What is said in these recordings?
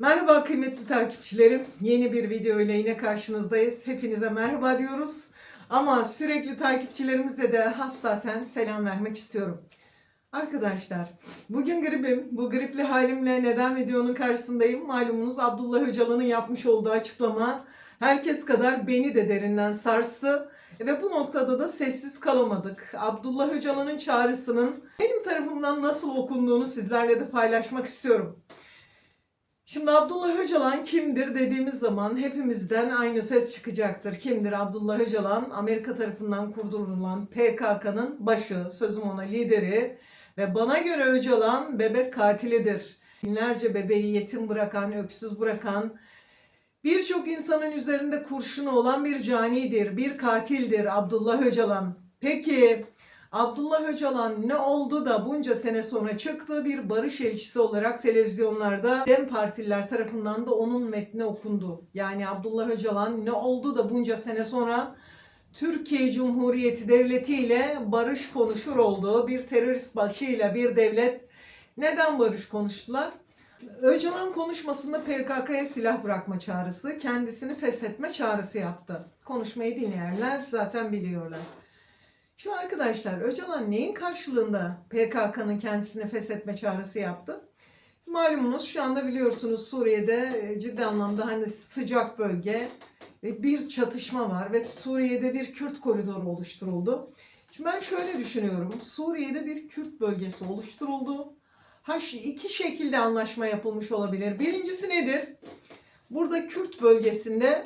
Merhaba kıymetli takipçilerim. Yeni bir video ile yine karşınızdayız. Hepinize merhaba diyoruz. Ama sürekli takipçilerimize de hassaten selam vermek istiyorum. Arkadaşlar bugün gripim. Bu gripli halimle neden videonun karşısındayım? Malumunuz Abdullah Öcalan'ın yapmış olduğu açıklama herkes kadar beni de derinden sarstı. Ve bu noktada da sessiz kalamadık. Abdullah Öcalan'ın çağrısının benim tarafımdan nasıl okunduğunu sizlerle de paylaşmak istiyorum. Şimdi Abdullah Öcalan kimdir dediğimiz zaman hepimizden aynı ses çıkacaktır. Kimdir Abdullah Öcalan? Amerika tarafından kurdurulan PKK'nın başı, sözüm ona lideri ve bana göre Öcalan bebek katilidir. Binlerce bebeği yetim bırakan, öksüz bırakan, birçok insanın üzerinde kurşunu olan bir canidir, bir katildir Abdullah Öcalan. Peki Abdullah Öcalan ne oldu da bunca sene sonra çıktı bir barış elçisi olarak televizyonlarda Dem Partililer tarafından da onun metni okundu. Yani Abdullah Öcalan ne oldu da bunca sene sonra Türkiye Cumhuriyeti Devleti ile barış konuşur olduğu bir terörist başıyla bir devlet neden barış konuştular? Öcalan konuşmasında PKK'ya silah bırakma çağrısı, kendisini feshetme çağrısı yaptı. Konuşmayı dinleyenler zaten biliyorlar. Şimdi arkadaşlar Öcalan neyin karşılığında PKK'nın kendisini feshetme çağrısı yaptı? Malumunuz şu anda biliyorsunuz Suriye'de e, ciddi anlamda hani sıcak bölge ve bir çatışma var ve Suriye'de bir Kürt koridoru oluşturuldu. Şimdi ben şöyle düşünüyorum. Suriye'de bir Kürt bölgesi oluşturuldu. Ha iki şekilde anlaşma yapılmış olabilir. Birincisi nedir? Burada Kürt bölgesinde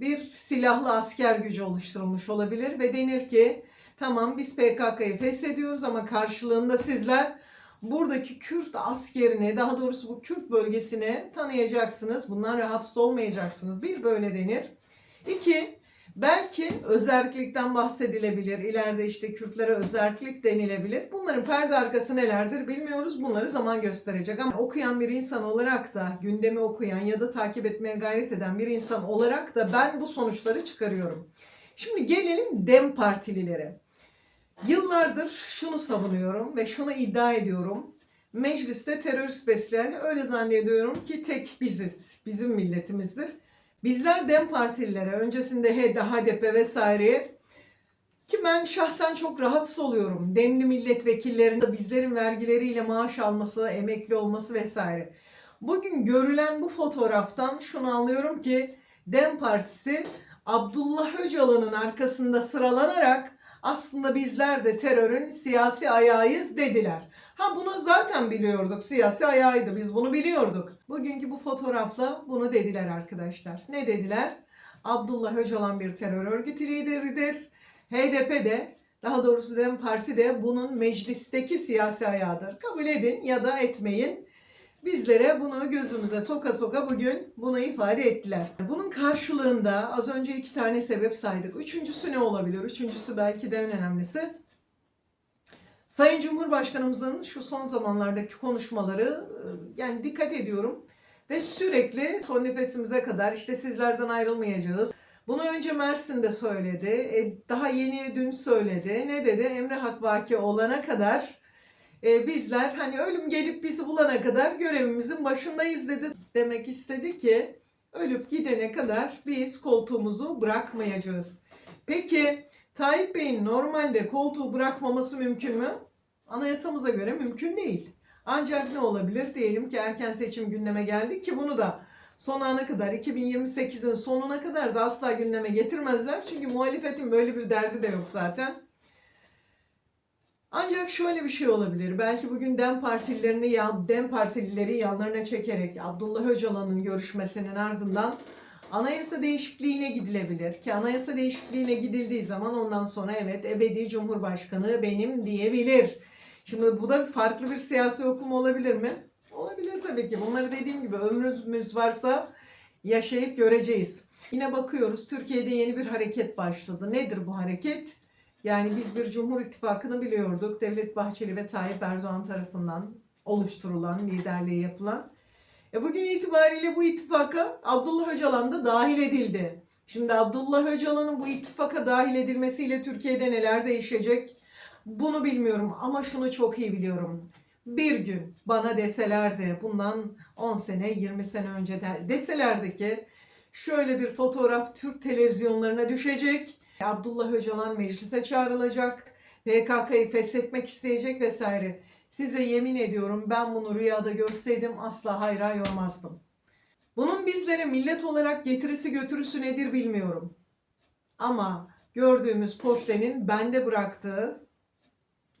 bir silahlı asker gücü oluşturulmuş olabilir ve denir ki Tamam biz PKK'yı feshediyoruz ama karşılığında sizler buradaki Kürt askerini daha doğrusu bu Kürt bölgesini tanıyacaksınız. Bundan rahatsız olmayacaksınız. Bir böyle denir. İki belki özellikten bahsedilebilir. İleride işte Kürtlere özellik denilebilir. Bunların perde arkası nelerdir bilmiyoruz. Bunları zaman gösterecek ama okuyan bir insan olarak da gündemi okuyan ya da takip etmeye gayret eden bir insan olarak da ben bu sonuçları çıkarıyorum. Şimdi gelelim Dem Partililere. Yıllardır şunu savunuyorum ve şunu iddia ediyorum. Mecliste terörist besleyen öyle zannediyorum ki tek biziz. Bizim milletimizdir. Bizler DEM partililere, öncesinde HED, HDP vesaireye ki ben şahsen çok rahatsız oluyorum. Demli milletvekillerinin bizlerin vergileriyle maaş alması, emekli olması vesaire. Bugün görülen bu fotoğraftan şunu anlıyorum ki DEM Partisi Abdullah Öcalan'ın arkasında sıralanarak aslında bizler de terörün siyasi ayağıyız dediler. Ha bunu zaten biliyorduk. Siyasi ayağıydı. Biz bunu biliyorduk. Bugünkü bu fotoğrafla bunu dediler arkadaşlar. Ne dediler? Abdullah Öcalan bir terör örgütü lideridir. HDP de daha doğrusu DEM Parti de bunun meclisteki siyasi ayağıdır. Kabul edin ya da etmeyin. Bizlere bunu gözümüze soka soka bugün bunu ifade ettiler. Bunun karşılığında az önce iki tane sebep saydık. Üçüncüsü ne olabilir? Üçüncüsü belki de en önemlisi. Sayın Cumhurbaşkanımızın şu son zamanlardaki konuşmaları yani dikkat ediyorum ve sürekli son nefesimize kadar işte sizlerden ayrılmayacağız. Bunu önce Mersin'de söyledi. E, daha yeni dün söyledi. Ne dedi? Emre Hakvaki olana kadar e, bizler hani ölüm gelip bizi bulana kadar görevimizin başındayız dedi. Demek istedi ki ölüp gidene kadar biz koltuğumuzu bırakmayacağız. Peki Tayyip Bey'in normalde koltuğu bırakmaması mümkün mü? Anayasamıza göre mümkün değil. Ancak ne olabilir? Diyelim ki erken seçim gündeme geldi ki bunu da son ana kadar 2028'in sonuna kadar da asla gündeme getirmezler. Çünkü muhalefetin böyle bir derdi de yok zaten. Ancak şöyle bir şey olabilir. Belki bugün DEM partililerini, DEM partilileri yanlarına çekerek Abdullah Öcalan'ın görüşmesinin ardından anayasa değişikliğine gidilebilir. Ki anayasa değişikliğine gidildiği zaman ondan sonra evet ebedi cumhurbaşkanı benim diyebilir. Şimdi bu da farklı bir siyasi okuma olabilir mi? Olabilir tabii ki. Bunları dediğim gibi ömrümüz varsa yaşayıp göreceğiz. Yine bakıyoruz Türkiye'de yeni bir hareket başladı. Nedir bu hareket? Yani biz bir Cumhur İttifakı'nı biliyorduk. Devlet Bahçeli ve Tayyip Erdoğan tarafından oluşturulan, liderliği yapılan. E bugün itibariyle bu ittifaka Abdullah Öcalan da dahil edildi. Şimdi Abdullah Öcalan'ın bu ittifaka dahil edilmesiyle Türkiye'de neler değişecek? Bunu bilmiyorum ama şunu çok iyi biliyorum. bir gün bana deselerdi bundan 10 sene 20 sene önce de deselerdi ki şöyle bir fotoğraf Türk televizyonlarına düşecek. Abdullah Öcalan meclise çağrılacak. PKK'yı feshetmek isteyecek vesaire. Size yemin ediyorum ben bunu rüyada görseydim asla hayra yormazdım. Bunun bizlere millet olarak getirisi götürüsü nedir bilmiyorum. Ama gördüğümüz portrenin bende bıraktığı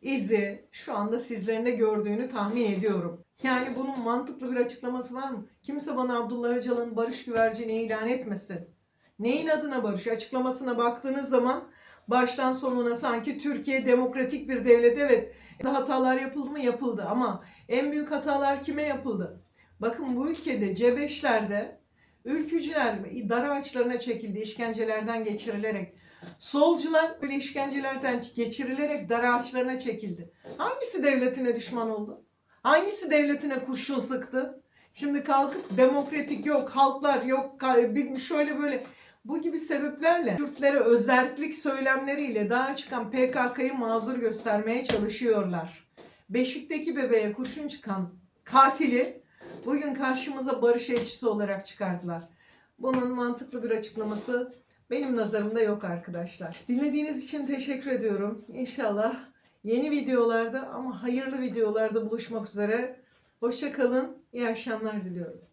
izi şu anda sizlerin de gördüğünü tahmin ediyorum. Yani bunun mantıklı bir açıklaması var mı? Kimse bana Abdullah Öcalan'ın barış güvercini ilan etmesin. Neyin adına barış? Açıklamasına baktığınız zaman baştan sonuna sanki Türkiye demokratik bir devlet. Evet hatalar yapıldı mı? Yapıldı ama en büyük hatalar kime yapıldı? Bakın bu ülkede C5'lerde ülkücüler dar ağaçlarına çekildi işkencelerden geçirilerek. Solcular böyle işkencelerden geçirilerek dar ağaçlarına çekildi. Hangisi devletine düşman oldu? Hangisi devletine kurşun sıktı? Şimdi kalkıp demokratik yok, halklar yok, şöyle böyle bu gibi sebeplerle Kürtlere özellik söylemleriyle daha çıkan PKK'yı mazur göstermeye çalışıyorlar. Beşik'teki bebeğe kurşun çıkan katili bugün karşımıza barış elçisi olarak çıkardılar. Bunun mantıklı bir açıklaması benim nazarımda yok arkadaşlar. Dinlediğiniz için teşekkür ediyorum. İnşallah yeni videolarda ama hayırlı videolarda buluşmak üzere. Hoşça kalın. İyi akşamlar diliyorum.